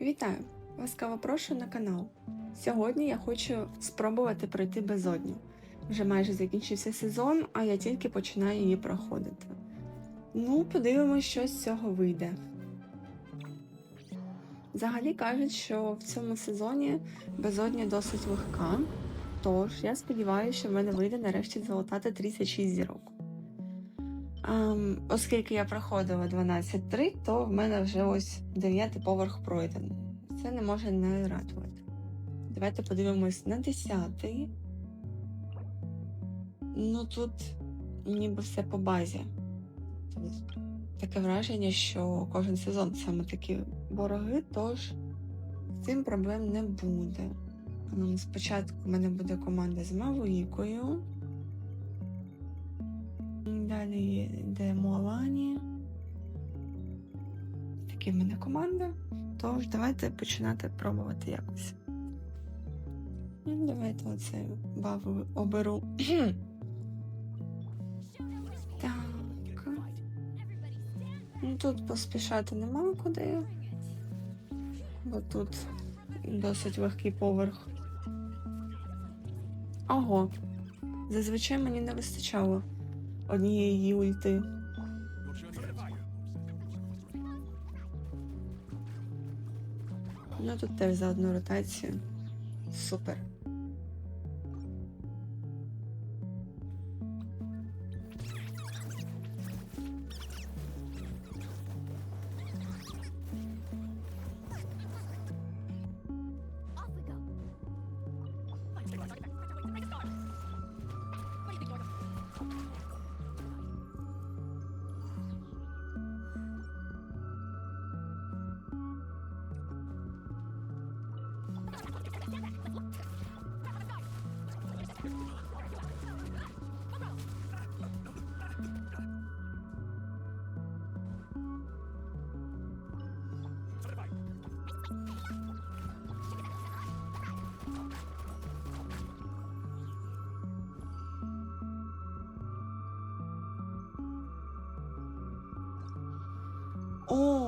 Вітаю! Ласкаво прошу на канал. Сьогодні я хочу спробувати пройти безодню. Вже майже закінчився сезон, а я тільки починаю її проходити. Ну, подивимось, що з цього вийде. Взагалі кажуть, що в цьому сезоні безодня досить легка, тож я сподіваюся, що в мене вийде нарешті залутати 36 зірок. Оскільки я проходила 12.3, то в мене вже ось 9 поверх пройдений. Це не може не радувати. Давайте подивимось на 10. Ну тут ніби все по базі. Тут таке враження, що кожен сезон саме такі вороги, тож з цим проблем не буде. Спочатку в мене буде команда з Мавікою. Далі йде Муалані. Такі в мене команда. Тож давайте починати пробувати якось. Ну, Давайте оце баву оберу. так. Ну, тут поспішати нема куди. Бо тут досить легкий поверх. Ого. Зазвичай мені не вистачало однієї її ульти. Ну тут теж за одну ротацію. Супер.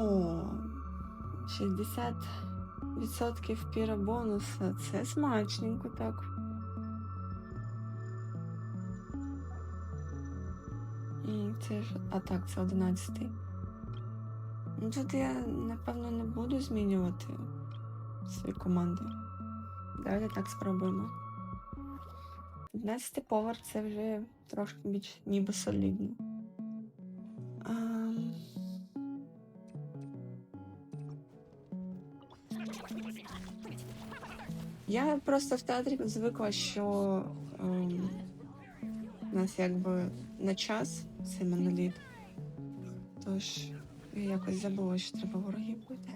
О, 60% піра бонуса. Це смачненько так. І це ж. А так, це 11. Ну тут я, напевно, не буду змінювати свої команди. Давайте так спробуємо. 11 поверх це вже трошки більш ніби солідно. Я просто в театрі звикла, що ем, нас якби на час цей моноліт. Тож я якось забула, що треба ворогів бити.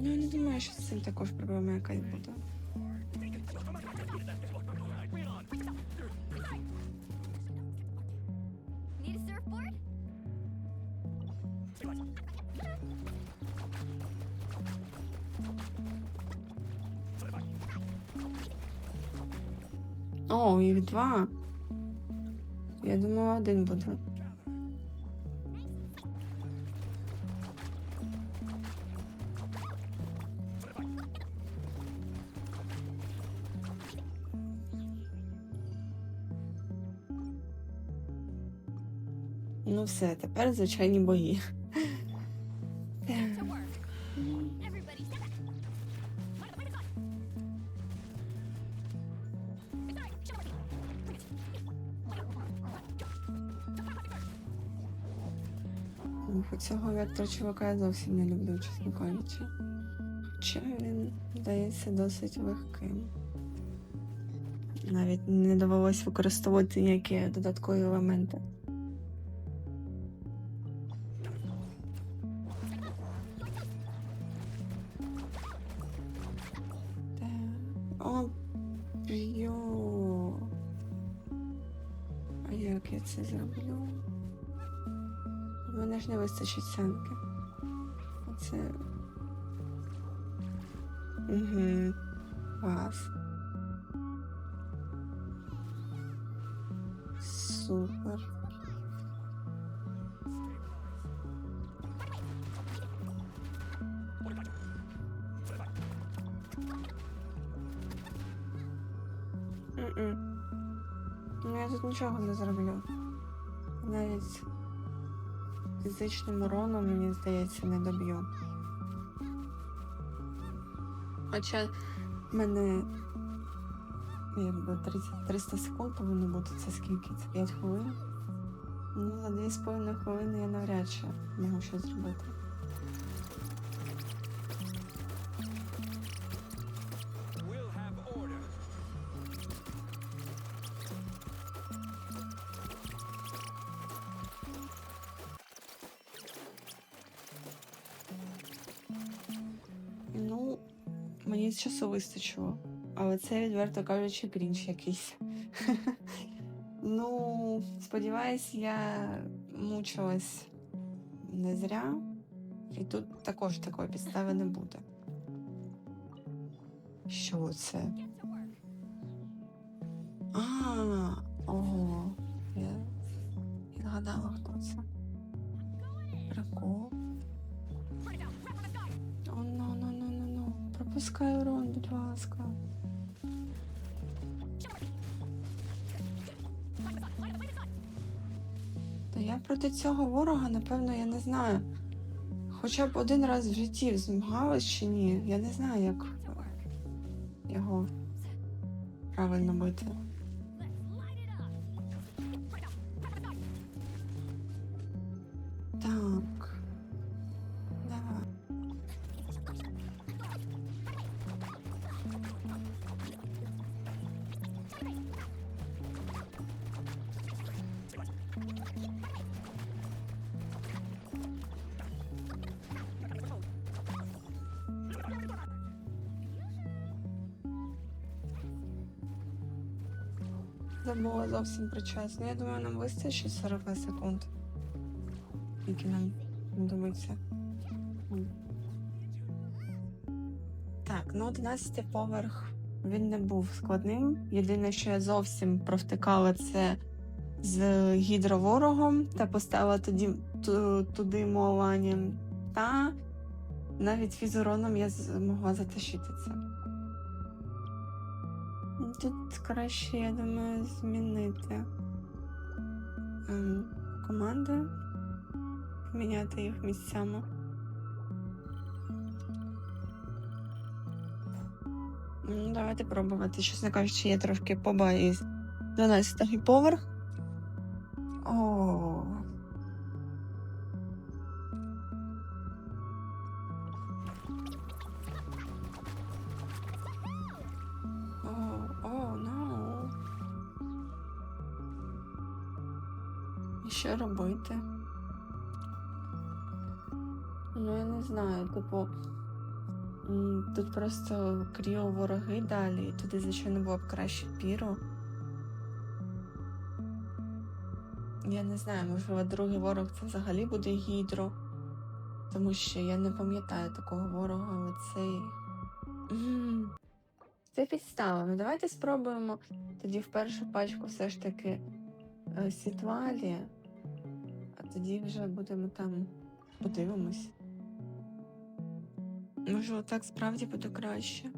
Ну, я не думаю, що з цим також проблема якась буде. О, їх два. Я думала, один буде. Ну все, тепер звичайні бої. Цього векторчувака я зовсім не люблю, чесно кажучи. Хоча він здається досить легким. Навіть не довелось використовувати ніякі додаткові елементи. Так. О, б'ю. А як я це зроблю? ж не вистачить санки. Це. Угу. Клас. Супер. Mm -mm. Ну, я тут нічого не зроблю. Навіть фізичним уроном, мені здається, не доб'ю. Хоча в мене якби 30, 300 секунд повинно бути. Це скільки? Це 5 хвилин? Ну, за 2,5 хвилини я навряд чи можу щось зробити. Мені часу вистачило. Але це, відверто кажучи, крінж якийсь. ну, сподіваюсь, я мучилась не зря. І тут також такої підстави не буде. Що це? А, ого. Я відгадала, хто це. Прикол. Пропускай урон, будь ласка. Та я проти цього ворога, напевно, я не знаю. Хоча б один раз в житті змагалась чи ні. Я не знаю, як його правильно бити. Забула зовсім про час. Ну, я думаю, нам вистачить 40 секунд. Які нам. М. Так, ну 11 поверх він не був складним. Єдине, що я зовсім провтикала, це з гідроворогом та поставила тоді туди мовлання. Та навіть фізуроном я змогла затащити це. Тут краще, я думаю, змінити ем, команди, поміняти їх місцями. Ну, давайте пробувати. Чесно кажучи, я трошки побаюсь. 12 поверх. О, Що робити? Ну, я не знаю, типу. Тут просто кріо вороги далі, і туди, звичайно, було б краще піру. Я не знаю, можливо, другий ворог це взагалі буде гідро. Тому що я не пам'ятаю такого ворога, але цей. Це підстава. Ну давайте спробуємо тоді в першу пачку все ж таки е, Сітвалі, тоді вже будемо там подивимось. Може, так справді буде краще.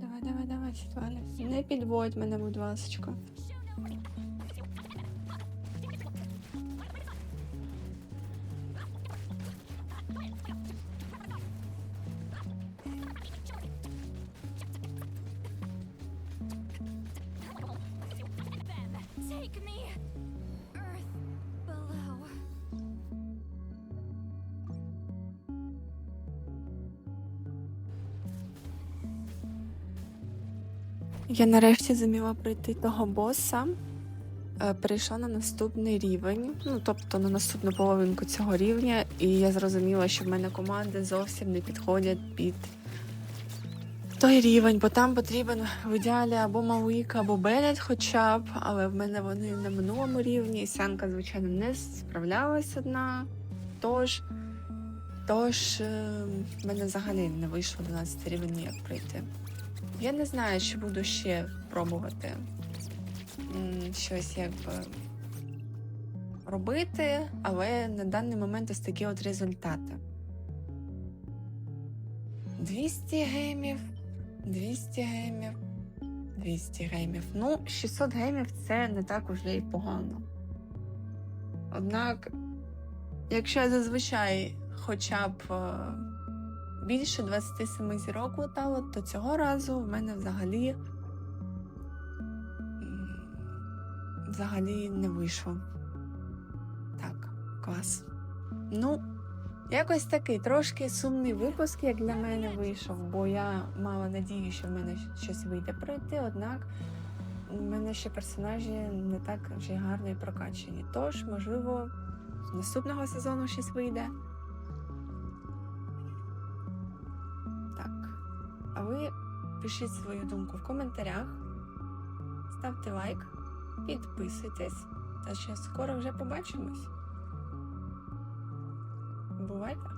Давай, давай, давай, Сітвалі. Не підводь мене, будь ласка. Я нарешті зуміла пройти того боса. Е, Перейшла на наступний рівень, ну тобто на наступну половинку цього рівня, і я зрозуміла, що в мене команди зовсім не підходять під той рівень, бо там потрібен в ідеалі або Мауїк, або Белет хоча б, але в мене вони на минулому рівні. Сянка, звичайно, не справлялась одна. Тож, тож е, в мене взагалі не вийшло 12 рівень ніяк пройти. Я не знаю, чи буду ще пробувати щось якби робити, але на даний момент ось такі от результати. 200 геймів, 200 геймів, 200 геймів. Ну, 600 геймів це не так уже і погано. Однак, якщо я зазвичай хоча б е, більше 27 зірок лутала, то цього разу в мене взагалі взагалі не вийшло. Так, клас. Ну, якось такий трошки сумний випуск, як для мене вийшов, бо я мала надію, що в мене щось вийде пройти, однак у мене ще персонажі не так вже гарно і прокачані. Тож, можливо, з наступного сезону щось вийде. Так. А ви пишіть свою думку в коментарях, ставте лайк, підписуйтесь, та ще скоро вже побачимось. Бувайте!